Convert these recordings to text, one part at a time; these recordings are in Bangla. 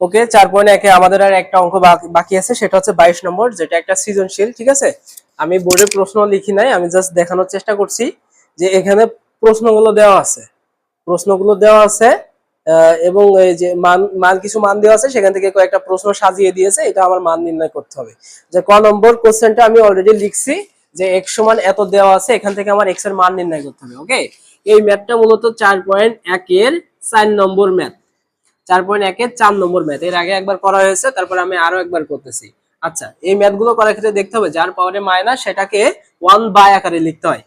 ওকে, চার পয়েন্ট একে আমাদের আর একটা অঙ্ক বাকি- আছে, সেটা হচ্ছে বাইশ নম্বর, যেটা একটা সৃজনশীল, ঠিক আছে? আমি বোর্ডে প্রশ্ন লিখি নাই, আমি জাস্ট দেখানোর চেষ্টা করছি যে এখানে প্রশ্নগুলো দেওয়া আছে। প্রশ্নগুলো দেওয়া আছে এবং এই যে মান মান কিছু মান দেওয়া আছে, সেখান থেকে কয়েকটা প্রশ্ন সাজিয়ে দিয়েছে, এটা আমার মান নির্ণয় করতে হবে। যে ক নম্বর কোশ্চেনটা আমি অলরেডি লিখছি, যে এক্স সমান এত দেওয়া আছে, এখান থেকে আমার এক্সের মান নির্ণয় করতে হবে ওকে এই ম্যাথটা মূলত চার পয়েন্ট একের চার নম্বর ম্যাথ চার পয়েন্ট একের চার নম্বর ম্যাথ। এর আগে একবার করা হয়েছে, তারপর আমি আরও একবার করতেছি। আচ্ছা এই ম্যাথগুলো করার ক্ষেত্রে দেখতে হবে, যার পাওয়ারে মাইনাস সেটাকে ওয়ান বাই আকারে লিখতে হয়।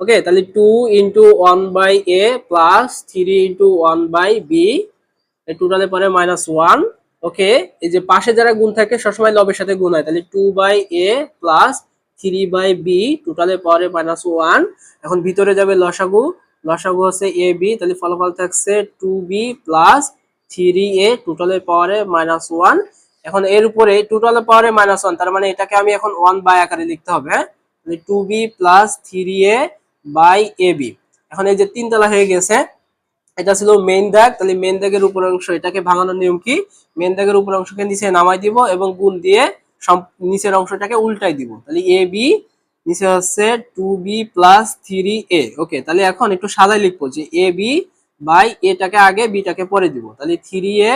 ওকে তাহলে two into one by A plus three into one by B টোটালে পরে মাইনাস ওয়ান ওকে এই যে পাশে যারা গুণ থাকে, সবসময় লবের সাথে গুণ হয়। তাহলে two by A plus three by B টোটালের পরে মাইনাস ওয়ান এখন ভিতরে যাবে লসাগু। লসাগু হচ্ছে এ বি তাহলে ফলাফল থাকছে two B plus three A টোটালের পাওয়ারে মাইনাস ওয়ান এখন এর উপরে টোটালের পাওয়ারে মাইনাস ওয়ান তার মানে এটাকে আমি এখন ওয়ান বাই আকারে লিখতে হবে two B plus three A by A B এখন এই যে তিনতলা হয়ে গেছে, এটা ছিল মেইন দাগ, তাহলে মেইন দাগের উপর অংশ এটাকে ভাঙানোর নিয়ম কি? মেইন দাগের উপর অংশকে নিচে নামাই দিব এবং গুণ দিয়ে নিচের অংশটাকে উল্টাই দিব। তাহলে এ বি নিচে হচ্ছে two B plus three A okay তাহলে এখন একটু সাদাই লিখব যে এ বি বাই এটাকে আগে বিটাকে পরে দিব। তাহলে three A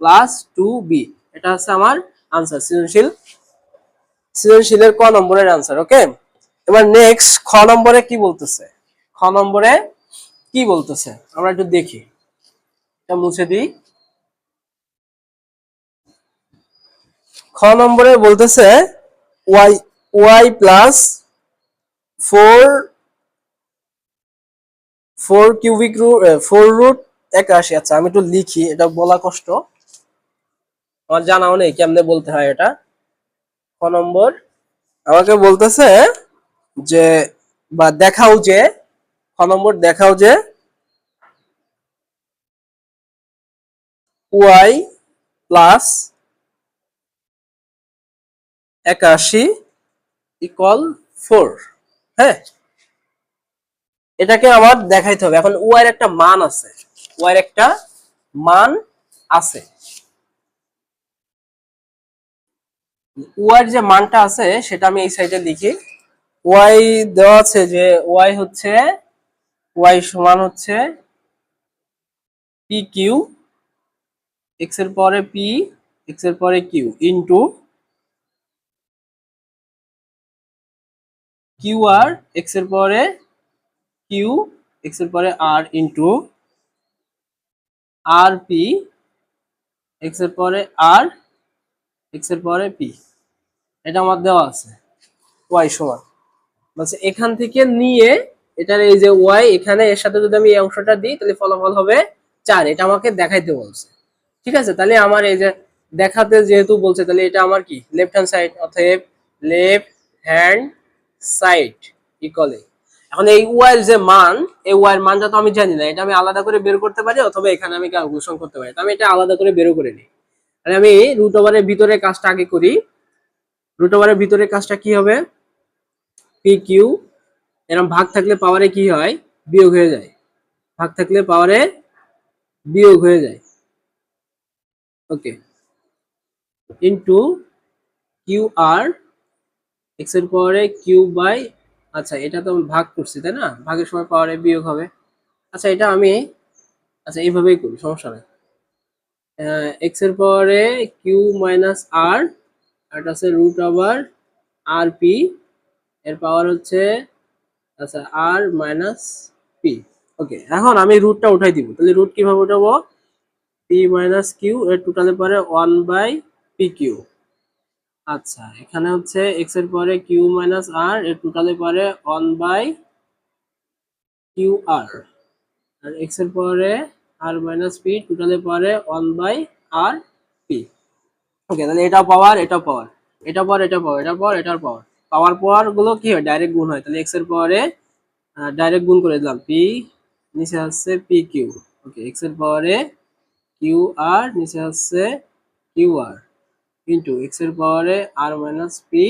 plus two B এটা হচ্ছে আমার আনসার সৃজনশীল, সৃজনশীলের ক নম্বরের আনসার ওকে এবার নেক্সট খ নম্বরে কি বলতেছে? খ নম্বরে কি বলতেছে? আমরা একটু দেখি। এটা মুছে দিই। খ নম্বরে বলতেছে Y Y plus four four cubic root four root একাশি আচ্ছা আমি একটু লিখি, এটা বলা কষ্ট। আমার জানাও নেই, কেমনে বলতে হয় এটা? ক নম্বর, আমাকে বলতেছে যে, বা দেখাও যে ক নম্বর দেখাও যে, ওয়াই প্লাস একাশি ইকুয়াল ফোর হ্যাঁ? এটাকে আমার দেখাইতে হবে। এখন ওয়াই এর একটা মান আছে। ওয়াই এর একটা মান আছে। ওয়াই যে মানটা আছে, সেটা আমি এই সাইডে লিখি। ওয়াই দেওয়া আছে যে ওয়াই হচ্ছে ওয়াই সমান হচ্ছে পি কিউ এক্সের পরে পি এক্সের পরে কিউ ইন্টু কিউ আর এক্সের পরে কিউ এক্সের পরে আর ইন্টু আর পি এক্সের পরে আর এক্সের পরে পি এটা আমার দেওয়া আছে। ওয়াই সমান। বলছে এখান থেকে নিয়ে এটার এই যে ওয়াই এখানে এর সাথে যদি আমি এই অংশটা দিই, তাহলে ফলাফল হবে চার। এটা আমাকে দেখাইতে বলছে। ঠিক আছে? তাহলে আমার এই যে দেখাতে যেহেতু বলছে, তাহলে এটা আমার কি? লেফট হ্যান্ড সাইড অতএব লেফট হ্যান্ড সাইড ইকলে এখন এই ওয়াইয়ের যে মান, এই ওয়াইয়ের মানটা তো আমি জানি না, এটা আমি আলাদা করে বের করতে পারি অথবা এখানে আমি ক্যালকুলেশন করতে পারি। আমি এটা আলাদা করে বেরও করে নিই। তাহলে আমি রুট ওভারের ভিতরে কাজটা আগে করি। রুট ওভারের ভিতরে কাজটা কি হবে? পি কিউ এরকম ভাগ থাকলে পাওয়ারে কি হয়? বিয়োগ হয়ে যায়। ভাগ থাকলে পাওয়ারে বিয়োগ হয়ে যায়। ওকে ইন্টু কিউ আর এক্সের পরে কিউ বাই আচ্ছা এটা তো ভাগ করছি, তাই না? ভাগের সময় পাওয়ারে বিয়োগ হবে। আচ্ছা এটা আমি আচ্ছা এইভাবেই করি, সমস্যা নেই। এক্সের পরে কিউ মাইনাস আর এটা হচ্ছে রুট ওভার আর পি এর পাওয়ার হচ্ছে আচ্ছা আর মাইনাস পি ওকে এখন আমি রুটটা উঠাই দিব, তাহলে রুট কীভাবে উঠাবো? পি মাইনাস কিউ এর টোটালে পরে ওয়ান বাই পি কিউ আচ্ছা এখানে হচ্ছে এক্সের পরে কিউ মাইনাস আর এর টোটালে পরে ওয়ান বাই কিউ আর আর এক্সের পরে আর মাইনাস পি টোটালে পরে one by R P okay তাহলে এটা পাওয়ার এটা পাওয়ার এটা পাওয়ার এটা পাওয়ার এটা পাওয়ার এটার পাওয়ার পাওয়ার পাওয়ারগুলো কি হয়? ডাইরেক্ট গুণ হয়। তাহলে এক্সের পরে ডাইরেক্ট গুণ করে দিলাম পি নিচে আসছে পি কিউ ওকে এক্সের পাওয়ারে কিউ আর নিচে আসছে কিউ আর ইন্টু এক্সের পাওয়ারে R minus P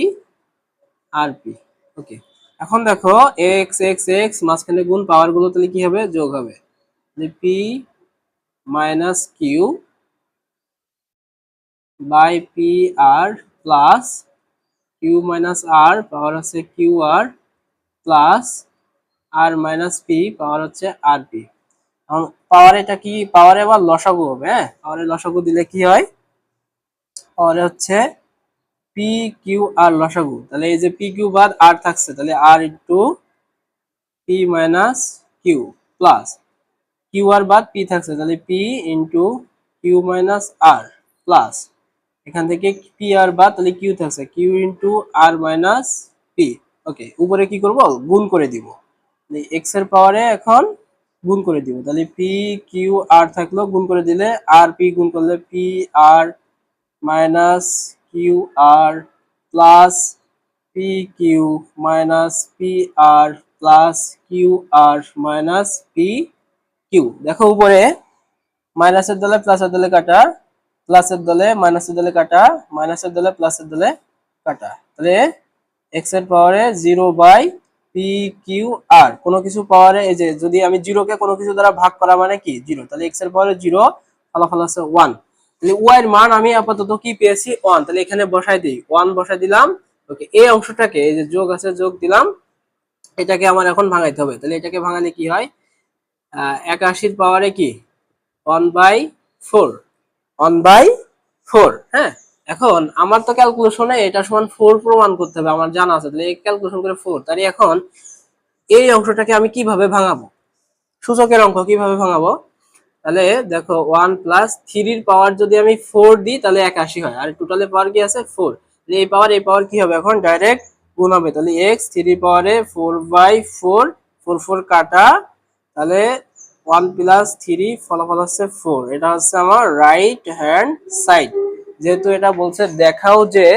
R P okay এখন দেখো এক্স এক্স এক্স মাঝখানে গুণ পাওয়ারগুলো তাহলে কি হবে? যোগ হবে। P minus Q by P R plus Q minus R power হচ্ছে Q R plus R minus P power হচ্ছে আর পি পাওয়ার এটা কি? পাওয়ারে আবার লসাগু হবে হ্যাঁ? পাওয়ারে লসাগু দিলে কি হয়? পাওয়ারে হচ্ছে পি কিউ আর লসাগু তাহলে এই যে পি কিউ বাদ আর থাকছে, তাহলে R into P minus Q plus Q R বাদ পি থাকছে, তাহলে P into Q minus R plus এখান থেকে পি আর বাদ তাহলে কিউ থাকছে Q into R minus P okay উপরে কি করব? গুণ করে দিব। এক্সের পাওয়ারে এখন গুণ করে দিব। তাহলে পি কিউ আর থাকল, গুণ করে দিলে আর পি গুণ করলে P R minus Q R plus P Q minus P R plus Q R minus P Q দেখো উপরে মাইনাসের দলে প্লাসের দলে কাটা প্লাসের দলে মাইনাসের দলে কাটা মাইনাসের দলে প্লাসের দলে কাটা। তাহলে এক্সের পাওয়ারে zero by P Q R কোনো কিছু পাওয়ারে এই যে যদি আমি জিরোকে কোনো কিছু দ্বারা ভাগ করা মানে কি? জিরো তাহলে এক্সের পাওয়ারে জিরো ফলাফল আছে ওয়ান তাহলে ওয়াই এর মান আমি আপাতত কি পেয়েছি? ওয়ান তাহলে এখানে বসাই দিই। ওয়ান বসাই দিলাম। ওকে এই অংশটাকে, এই যে যোগ আছে, যোগ দিলাম। এটাকে আমার এখন ভাঙাইতে হবে। তাহলে এটাকে ভাঙালে কি হয়? একাশির পাওয়ারে কি? One by four one by four হ্যাঁ? এখন আমার তো ক্যালকুলেশনে এটা সমান ফোর প্রমাণ করতে হবে। আমার জানা আছে। তাহলে ক্যালকুলেশন করে ফোর তাহলে এখন এই অংশটাকে আমি কীভাবে ভাঙাবো? সূচকের অঙ্ক কীভাবে ভাঙাবো? তাহলে দেখো ওয়ান প্লাস থ্রির পাওয়ার যদি আমি ফোর দিই, তাহলে একাশি হয়। আর টোটালে পাওয়ার কি আছে? ফোর এই পাওয়ার এই পাওয়ার কি হবে এখন? ডাইরেক্ট গুণ হবে। তাহলে এক্স থ্রি পাওয়ারে four by four four four কাটা, তাহলে ওয়ান প্লাস থ্রি ফলাফল হচ্ছে ফোর এটা হচ্ছে আমার রাইট হ্যান্ড সাইড যেহেতু এটা বলছে দেখাও যে,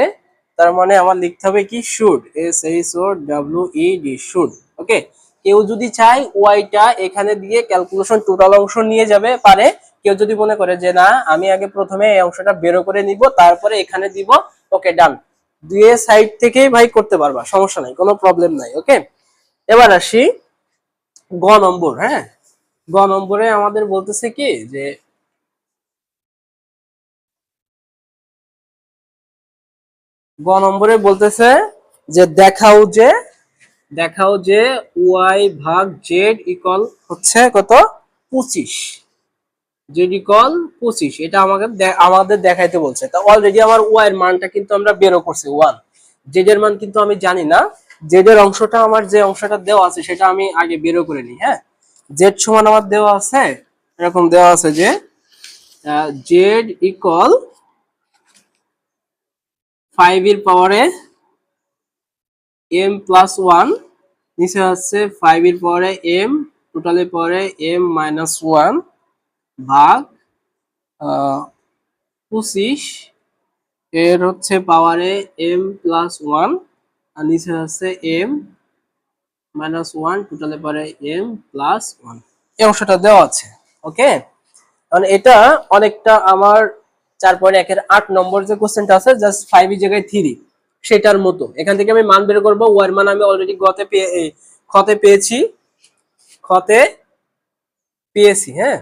তার মানে আমার লিখতে হবে কি? Should S H O W E D should okay কেউ যদি চায় ওয়াইটা এখানে দিয়ে ক্যালকুলেশন টোটাল অংশ নিয়ে যাবে পারে। কেউ যদি মনে করে যে না, আমি আগে প্রথমে এই অংশটা বেরো করে নিব, তারপরে এখানে দিব, ওকে ডান দুয়ে সাইড থেকেই ভাই করতে পারবা, সমস্যা নাই, কোনো প্রবলেম নাই, ওকে? এবার আসি গ নম্বর হ্যাঁ? গ নম্বরে আমাদের বলতেছে কি যে গ নম্বরে বলতেছে যে দেখাও যে দেখাও যে ওয়াই ভাগ জেড ইকল হচ্ছে কত? পঁচিশ। জেড ইকল পঁচিশ। এটা আমাকে আমাদের দেখাইতে বলছে। তা অলরেডি আমার ওয়াই এর মানটা কিন্তু আমরা বেরো করছি ওয়ান জেড এর মান কিন্তু আমি জানি না। জেড এর অংশটা আমার যে অংশটা দেওয়া আছে, সেটা আমি আগে বেরো করে নিই হ্যাঁ? জেড সমান আমার দেওয়া আছে, এরকম দেওয়া আছে যে জেড ইকল ফাইভ এর পাওয়ারে এম প্লাস ওয়ান নিচে হচ্ছে ফাইভ এর পাওয়ারে এম টোটালের পাওয়ারে এম মাইনাস ওয়ান ভাগ পঁচিশ, এর হচ্ছে পাওয়ারে এম প্লাস ওয়ান আর নিচে হচ্ছে এম মাইনাস ওয়ান টোটালে পারে এম প্লাস ওয়ান এই অংশটা দেওয়া আছে ওকে কারণ এটা অনেকটা আমার চার পয়েন্ট একের আট নম্বর যে কোশ্চেনটা আছে জাস্ট ফাইভ জায়গায় থ্রি সেটার মতো। এখান থেকে আমি মান বের করব। ওয়ার মান আমি অলরেডি গতে পেয়ে খতে পেয়েছি। খতে পেয়েছি হ্যাঁ?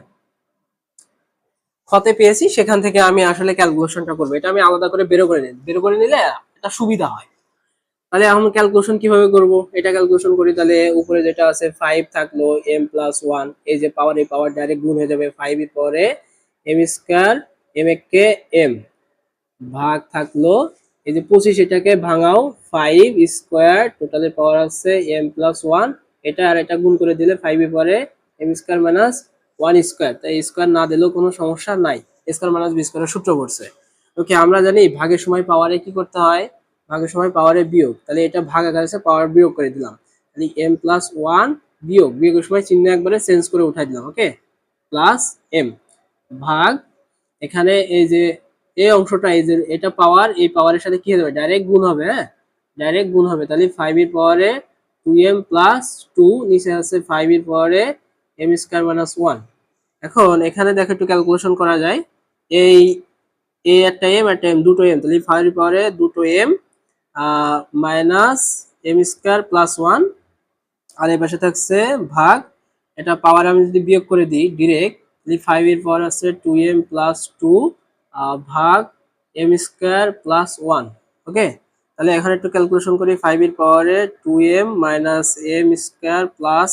খতে পেয়েছি, সেখান থেকে আমি আসলে ক্যালকুলেশনটা করব। এটা আমি আলাদা করে বেরো করে নিই বেরো করে নিলে এটা সুবিধা হয়। তাহলে এখন ক্যালকুলেশন কীভাবে করব? এটা ক্যালকুলেশন করি, তাহলে উপরে যেটা আছে ফাইভ থাকল এম প্লাস ওয়ান এই যে পাওয়ার এই পাওয়ার ডাইরেক্ট গুণ হয়ে যাবে ফাইভ এর পরে এম স্কোয়ার এম কে এম ভাগ থাকল এই যে পঁচিশ, এটাকে ভাঙাও ফাইভ স্কোয়ার টোটালের পাওয়ার আছে এম প্লাস ওয়ান এটা আর এটা গুণ করে দিলে ফাইভ এর পরে M square minus one square তাই স্কোয়ার না দিলেও কোনো সমস্যা নাই স্কোয়ার মাইনাস বি স্কোয়ারের সূত্র পড়ছে। ওকে আমরা জানি ভাগের সময় পাওয়ারে কি করতে হয়? ভাগের সময় পাওয়ারে বিয়োগ, তাহলে এটা ভাগ আকারে পাওয়ার বিয়োগ করে দিলাম, তাহলে এম প্লাস ওয়ান বিয়োগ, বিয়োগের সময় চিহ্ন একবারে চেঞ্জ করে উঠাই দিলাম ওকে প্লাস এম ভাগ, এখানে এই যে এই অংশটা এই যে এটা পাওয়ার এই পাওয়ারের সাথে কি হবে ডাইরেক্ট গুণ হবে হ্যাঁ? ডাইরেক্ট গুণ হবে। তাহলে ফাইভ এর পাওয়ারে টু এম প্লাস টু নিচে আছে ফাইভ এর পাওয়ারে এম স্কোয়ার মাইনাস ওয়ান এখন এখানে দেখো একটু ক্যালকুলেশন করা যায়। এই এ একটা এম একটা এম দুটো এম তাহলে ফাইভ এর পাওয়ারে দুটো M minus M square plus one আর এই পাশে থাকছে ভাগ। এটা পাওয়ার আমি যদি বিয়োগ করে দিই ডিরেক্ট তাহলে ফাইভ এর পাওয়ার আছে টু এম প্লাস টু ভাগ M square plus one okay তাহলে এখানে একটু ক্যালকুলেশন করি ফাইভ এর পাওয়ারে two M minus M square plus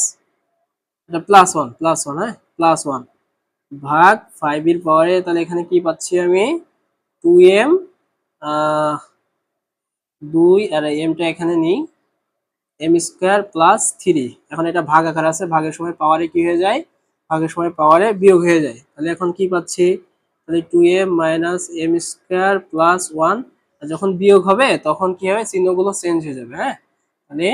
এটা প্লাস ওয়ান প্লাস ওয়ান হ্যাঁ? প্লাস ওয়ান ভাগ ফাইভ এর পাওয়ারে তাহলে এখানে কি পাচ্ছি আমি? টু এম দুই, আর এমটা এখানে নিই এম স্কোয়ার প্লাস থ্রি এখন এটা ভাগ আকার আছে, ভাগের সময় পাওয়ারে কি হয়ে যায়? ভাগের সময় পাওয়ারে বিয়োগ হয়ে যায়, তাহলে এখন কি পাচ্ছি? তাহলে two M minus M square plus one যখন বিয়োগ হবে, তখন কি হবে? চিহ্নগুলো চেঞ্জ হয়ে যাবে হ্যাঁ? তাহলে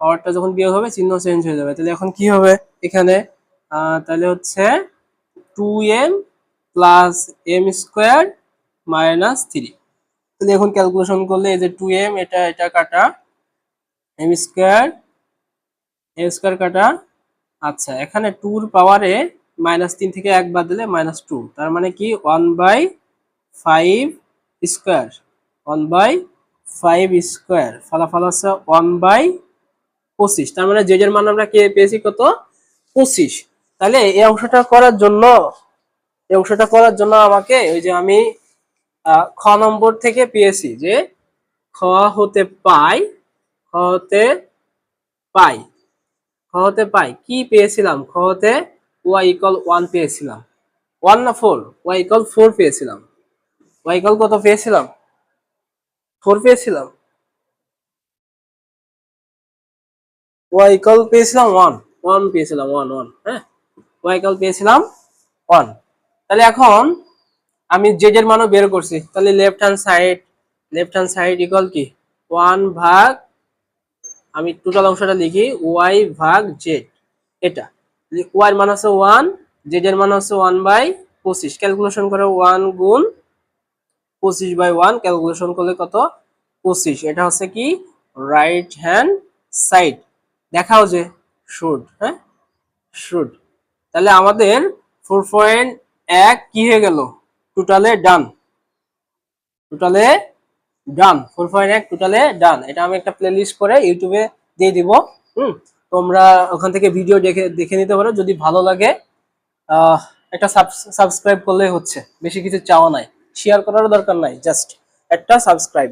পাওয়ারটা যখন বিয়োগ হবে, চিহ্ন চেঞ্জ হয়ে যাবে। তাহলে এখন কি হবে এখানে? তাহলে হচ্ছে two M plus M square minus three তাহলে এখন ক্যালকুলেশন করলে এই যে টু এম এটা এটা কাটা এম স্কোয়ার এম স্কোয়ার কাটা আচ্ছা এখানে টুর পাওয়ারে মাইনাস তিন থেকে এক বাদ দিলে মাইনাস টু তার মানে কি? One by five square one by five square ফলাফল হচ্ছে ওয়ান বাই পঁচিশ। তার মানে যার মান আমরা কে পেয়েছি কত? পঁচিশ। তাহলে এই অংশটা করার জন্য, এই অংশটা করার জন্য আমাকে ওই যে আমি খ নম্বর থেকে পেয়েছি যে খ হতে পাই, খ হতে পাই। খ হতে পাই। কি পেয়েছিলাম? খ হতে ওয়াই ইকল ওয়ান পেয়েছিলাম। ওয়ান না ফোর ওয়াই ইকল ফোর পেয়েছিলাম। ওয়াই ইকল কত পেয়েছিলাম? ফোর পেয়েছিলাম। ওয়াই ইকল পেয়েছিলাম ওয়ান ওয়ান পেয়েছিলাম ওয়ান ওয়ান হ্যাঁ? ওয়াই ইকল পেয়েছিলাম ওয়ান তাহলে এখন আমি জেড এর মানও বের করছি। তাহলে left hand side left hand side equal কি? ওয়ান ভাগ, আমি টোটাল অংশটা লিখি ওয়াই ভাগ জেড এটা। ওয়াই এর মান হচ্ছে ওয়ান জেড এর মান হচ্ছে ওয়ান বাই পঁচিশ। ক্যালকুলেশন করে ওয়ান গুণ পঁচিশ বাই ওয়ান ক্যালকুলেশন করলে কত? পঁচিশ। এটা হচ্ছে কি? রাইট হ্যান্ড সাইড দেখাও যে শুড হ্যাঁ? শুড তাহলে আমাদের ফোর পয়েন্ট এক কি হয়ে গেল? টোটালে ডান টোটালে ডান ফোর পয়েন্ট এক টোটালে ডান এটা আমি একটা প্লে লিস্ট করে ইউটিউবে দিয়ে দিব, হুম? তোমরা ওখান থেকে ভিডিও দেখে দেখে নিতে পারো, যদি ভালো লাগে একটা সাবস্ক্রাইব করলেই হচ্ছে। বেশি কিছু চাওয়া নাই। শেয়ার করারও দরকার নাই জাস্ট একটা সাবস্ক্রাইব